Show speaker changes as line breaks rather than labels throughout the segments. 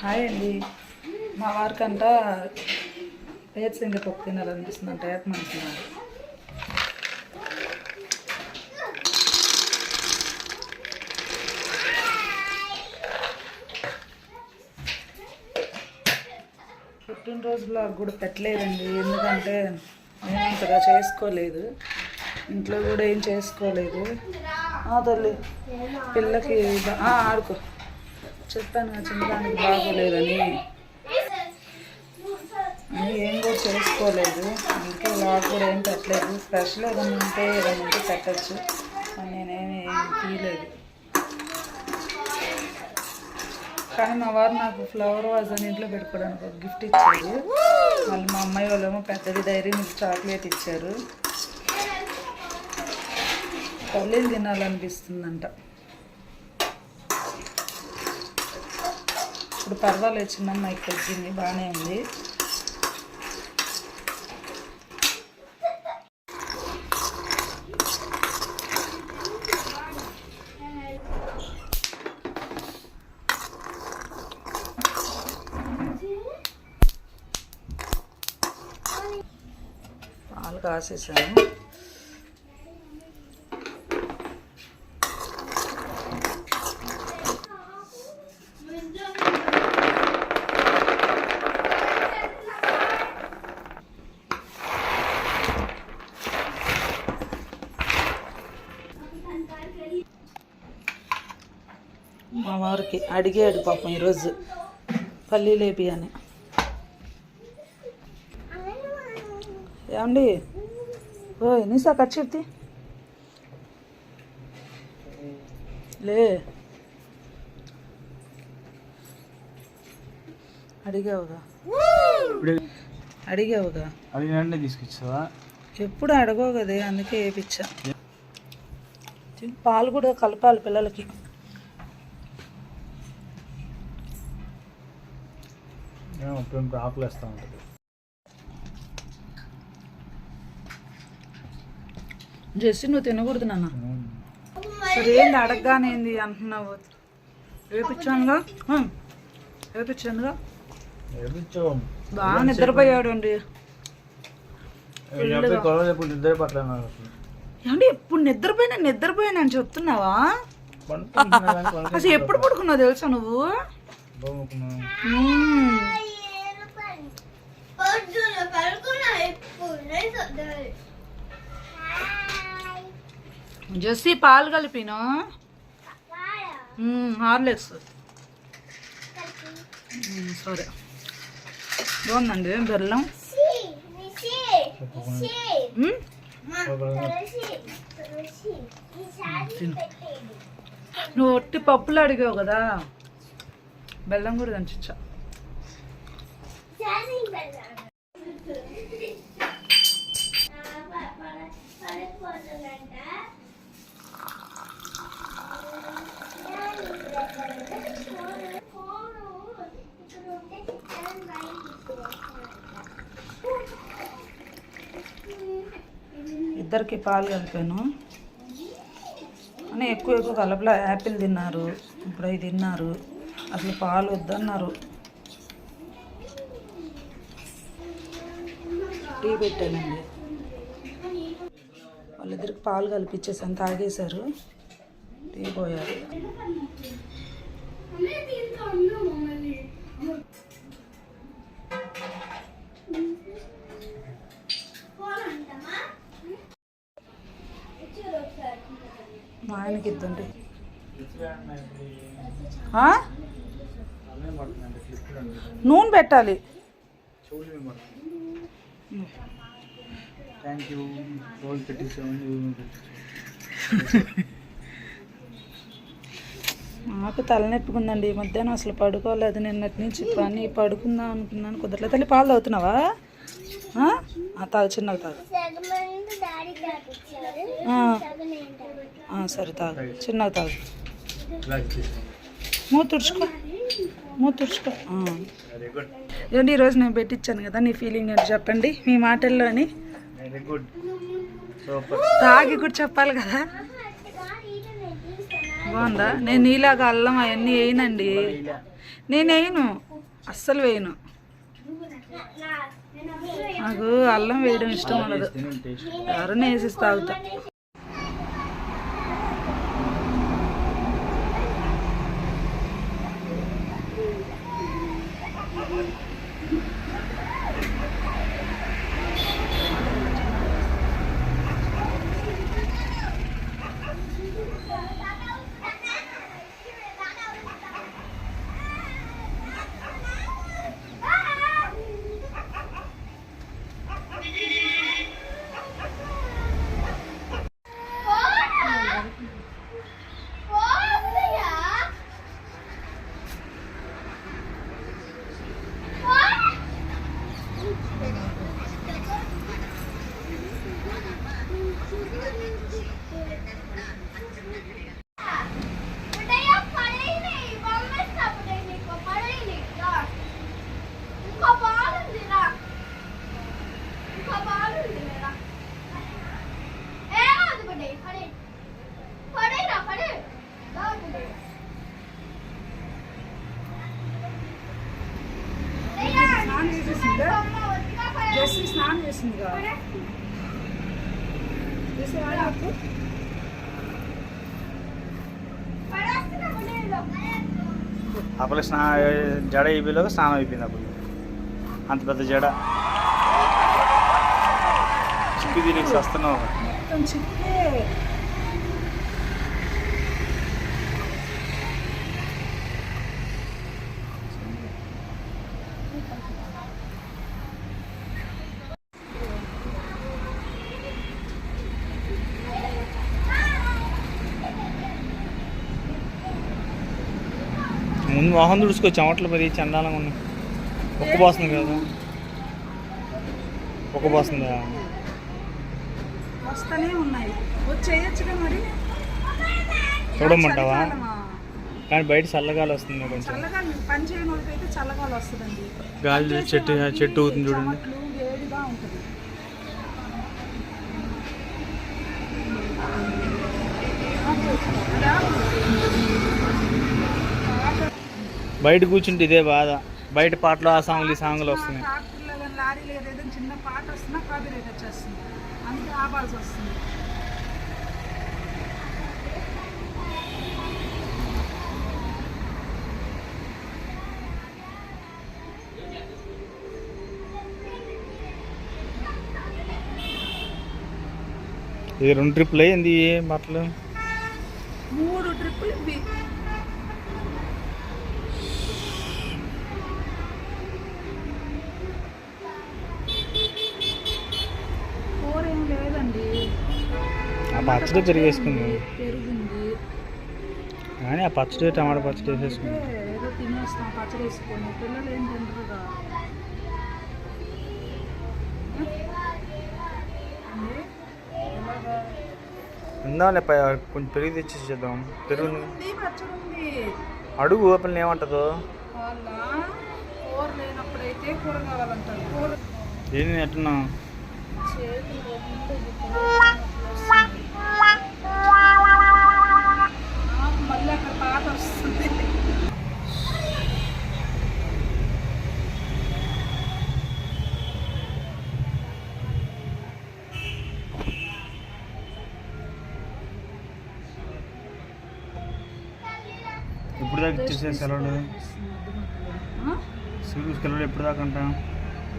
Hi అండి. మా వారికంట వేరుశనగ పప్పు తినాలనిపిస్తుంది అంట ఏపమంటున్నారు పుట్టినరోజులో కూడా పెట్టలేదండి ఎందుకంటే నేను అంతగా చేసుకోలేదు. ఇంట్లో కూడా ఏం చేసుకోలేదు. తల్లి పిల్లకి ఆడుకో. చెప్పాను చిన్నదానికి బాగోలేదని. ఏం కూడా చేసుకోలేదు. అందుకే లాగ్ కూడా ఏం పెట్టలేదు. స్పెషల్ ఏదైనా ఉంటే ఏదైనా ఉంటే పెట్టచ్చు. నేనేమి ఏం తీయలేదు. కానీ మా వారు నాకు ఫ్లవర్ వాజ్ అని ఇంట్లో పెట్టుకోవడానికి ఒక గిఫ్ట్ ఇచ్చారు. మళ్ళీ మా అమ్మాయి వాళ్ళేమో పెద్దది డైరీ మీకు చాక్లెట్ ఇచ్చారు. పల్లీలు తినాలనిపిస్తుందంట. ఇప్పుడు పర్వాలేదు చిన్నమ్మాయికి తగ్గింది బాగానే ఉంది. పాలు కాసేసాను. వారికి అడిగాడు పాపం ఈరోజు. పల్లీలు వేపి అని. ఏమండి? ఓ ఎన్నిసా కచ్చిర్తి లే. అడిగావుగా. అడిగావుగా.
అడిగినంటే తీసుకొచ్చావా?
ఎప్పుడు అడగవు కదే అందుకే వేయించా పాలు కూడా కలపాలి పిల్లలకి.
ఇప్పుడు ఆకులు వేస్తూ ఉంటుంది
జెస్సీ నువ్వు తినకూడదు నాన్న. సరే ఏంది అడగగానేంది అంటున్నావు? వేపించానుగా హ్మ్. వేపించానుగా బాగా నిద్రపోయాడు అండి ఏమండి ఇప్పుడు నిద్రపోయినా నిద్రపోయినా అని చెప్తున్నావా? అసలు ఎప్పుడు పడుకున్నావు తెలుసా నువ్వు? జెస్సీ పాలు కలిపిను? మ్మ్, హార్లిక్స్. సరే. బాగుందండి బెల్లం. నువ్వు ఒట్టి పప్పులు అడిగావు కదా? బెల్లం కూడా దంచా ఇద్దరికి పాలు కలిపాను. అని ఎక్కువ ఎక్కువ కలపలో. యాపిల్ తిన్నారు ఇప్పుడు అవి తిన్నారు. అసలు పాలు వద్దన్నారు. టీ పెట్టానండి. వాళ్ళిద్దరికి పాలు కలిపించేసాను తాగేశారు. టీ పోయారు. మా ఆయనకి ఇద్దండి? నూనె పెట్టాలి. నాకు తలనొప్పిగా ఉందండి ఈ మధ్యాహ్నం అసలు పడుకోలేదు. నిన్నటి నుంచి పని పడుకుందాం అనుకున్నాను. కుదరలేదు తల్లి పాలు తాగుతున్నావా? తాగు చిన్నగా తాగు. సరే తాగు. చిన్నగా తాగు.
ఇలా తీసుకోండి
మూత తుడుచుకో. మూత తుడుచుకో. ఆ.
వెరీ గుడ్
ఏంటి ఈరోజు నేను పెట్టించాను కదా నీ ఫీలింగ్ ఏంటి చెప్పండి? మీ మాటల్లోని. తాగి కూడా చెప్పాలి కదా? బాగుందా? నేను నీలాగా అల్లం అవన్నీ వేయనండి. నేను వేయను. అస్సలు వేయను. నాకు అల్లం వేయడం ఇష్టం ఉండదు. ఎవరైనా వేసేసి తాగుతా.
అప్పుడు స్నా జడ అయిపోయేలోగా స్నానం అయిపోయింది అప్పుడు. అంత పెద్ద జడ. చిక్కు తిరిగి వస్తున్నావు. ముందు మొహం తుడుచుకో చెమటలు మరి చండాలంగా ఉన్నాయి. ఒక్క పోస్తుంది కదా. ఒక్క పోస్తుందా?
వస్తానే ఉన్నాయి. వచ్చేయచ్చుగా మరి?
చూడమంటావా? కానీ బయట చల్లగాలి వస్తుంది కొంచెం.
చల్లగాలి పని చేయని వాళ్ళకి అయితే చల్లగాలి వస్తుందండి.
గాలి చెట్టు చెట్టు ఊతుంది చూడండి. బయట కూర్చుంటే ఇదే బాధ. బయట పాటలు ఆ సాంగ్లు ఈ సాంగ్లు వస్తున్నాయి.
ట్రాక్టర్లో కానీ లారీలో ఏదైనా చిన్న పాట వస్తున్నా కాపీ రేట్ వచ్చేస్తుంది. అందుకే ఆపాల్సి వస్తుంది.
ఇది రెండు ట్రిప్పులు అయ్యింది బట్టలు.
మూడు ట్రిప్పులు ఇవి కూర ఏం లేదండి
ఆ పచ్చడి పెరిగేసుకుంది
పెరుగుంది.
కానీ ఆ పచ్చడి టమాటా పచ్చడి వేసేసుకుంది? ఉందాంలే కొంచెం పెరుగు తెచ్చేసి చేద్దాం. పెరుగు అడుగు ఓపెన్ ఏమంటుందో ఏంటి ఎట్టున్నా
మళ్ళీ అక్కడ పాట వస్తుంది
ఎప్పుడు దాకా ఇచ్చేసే సెలవులు? స్కూల్ సెలవులు ఎప్పుడు దాకా అంటాం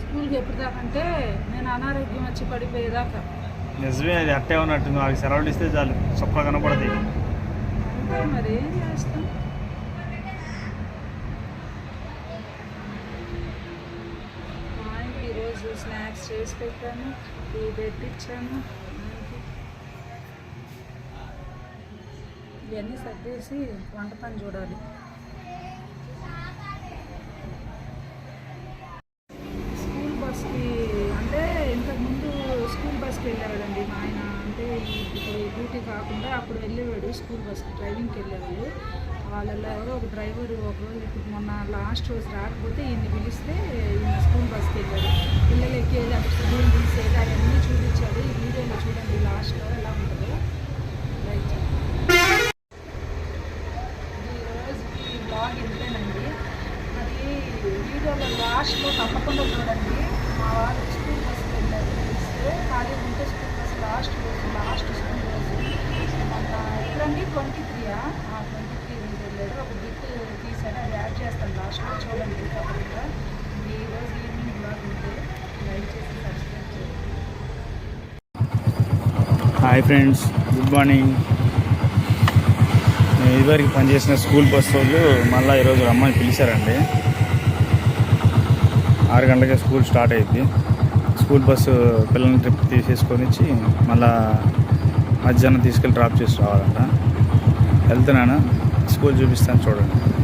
స్కూల్కి ఎప్పుడు దాకా అంటే నేను అనారోగ్యం వచ్చి పడిపోయేదాకా.
నిజమే అది అట్టే ఉన్నట్టు వాళ్ళకి సెలవులు ఇస్తే చాలు. చొక్కా కనపడతాయి.
మరి ఏం చేస్తాం? ఈరోజు స్నాక్స్ చేసి పెట్టాను. టీ పెట్టించాను ఇవన్నీ సర్దేసి వంట పని చూడాలి. కాకుండా అప్పుడు వెళ్ళేవాడు స్కూల్ బస్ డ్రైవింగ్కి వెళ్ళేవాళ్ళు వాళ్ళలో ఎవరో ఒక డ్రైవర్ ఒకరోజు ఇప్పుడు మొన్న లాస్ట్ రోజు రాకపోతే ఈయన్ని పిలిస్తే ఈయన స్కూల్ బస్కి వెళ్ళాడు. పిల్లలు ఎక్కేది అక్కడ స్కూల్ పిలిచేది అవన్నీ చూపించాడు. ఈ వీడియోలో చూడండి లాస్ట్లో ఎలా ఉంటుందో. లైక్ ఈరోజుకి బ్లాగ్ ఇంతేనండి మరి వీడియోలో లాస్ట్లో తప్పకుండా చూడండి. మా వాళ్ళు స్కూల్ బస్కి వెళ్ళారు పిలిస్తే ఖాళీ ఉంటే స్కూల్ బస్ లాస్ట్ రోజు లాస్ట్ రైట్ ట్వంటీ త్రీయా ట్వంటీ త్రీ నుంచి వెళ్ళాడు ఒక బిట్ తీసాడు అది యాడ్ చేస్తాను. లాస్ట్లో చూడండి. తప్పకుండా ఈ రోజు ఈవినింగ్ బ్లాగ్ ఉంటే లైక్ చేసి సబ్స్క్రైబ్ చేయండి.
హాయ్ ఫ్రెండ్స్ గుడ్ మార్నింగ్ నేను ఇదివరకు పనిచేసిన స్కూల్ బస్ వాళ్ళు మళ్ళీ ఈరోజు రమ్మని పిలిచారండి. ఆరు గంటలకే స్కూల్ స్టార్ట్ అయింది స్కూల్ బస్సు పిల్లల్ని ట్రిప్ తీసేసుకొని వచ్చి మళ్ళీ మధ్యాహ్నం తీసుకెళ్ళి డ్రాప్ చేసి రావాలంట. వెళ్తున్నాను. స్కూల్ చూపిస్తాను చూడండి.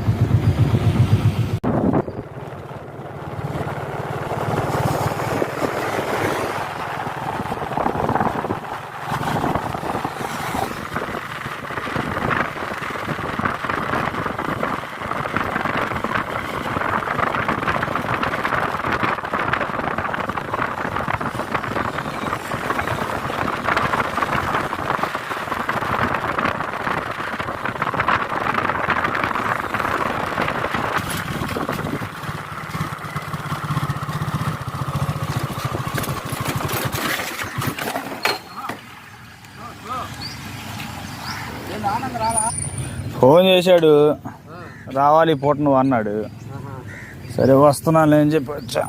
చేశాడు. రావాలి పూట నువ్వు అన్నాడు. సరే వస్తున్నాను అని చెప్పి వచ్చా.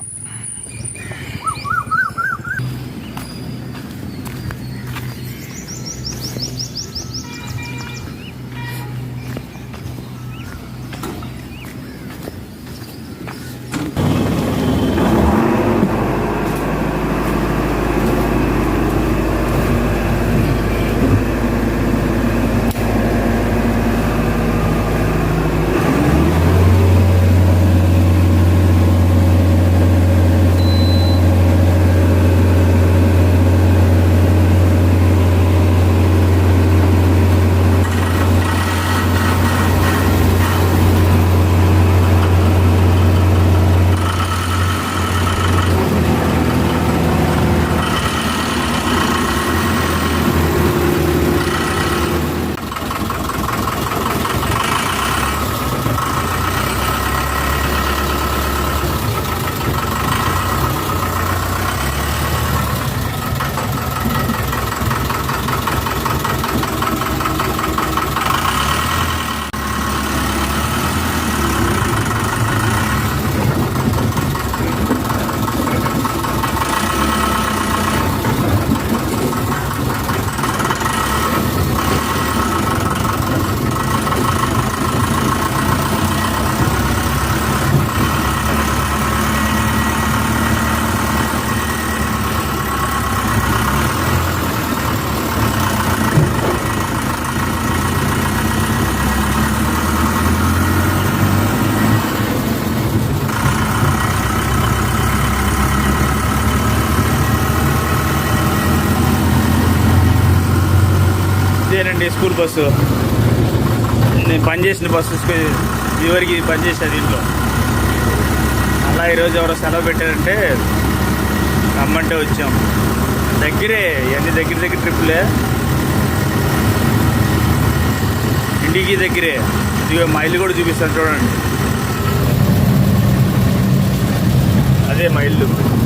ఇదేనండి స్కూల్ బస్సు. నేను పనిచేసిన బస్సు ఇదివరకు పనిచేసా దీంట్లో. అలా ఈరోజు ఎవరో సెలవు పెట్టారంటే రమ్మంటే వచ్చాం. దగ్గరే ఇవన్నీ దగ్గర దగ్గర ట్రిప్పులే. ఇంటికి దగ్గరే. ఇదిగో మా ఇల్లు కూడా చూపిస్తాను చూడండి. అదే మా ఇల్లు.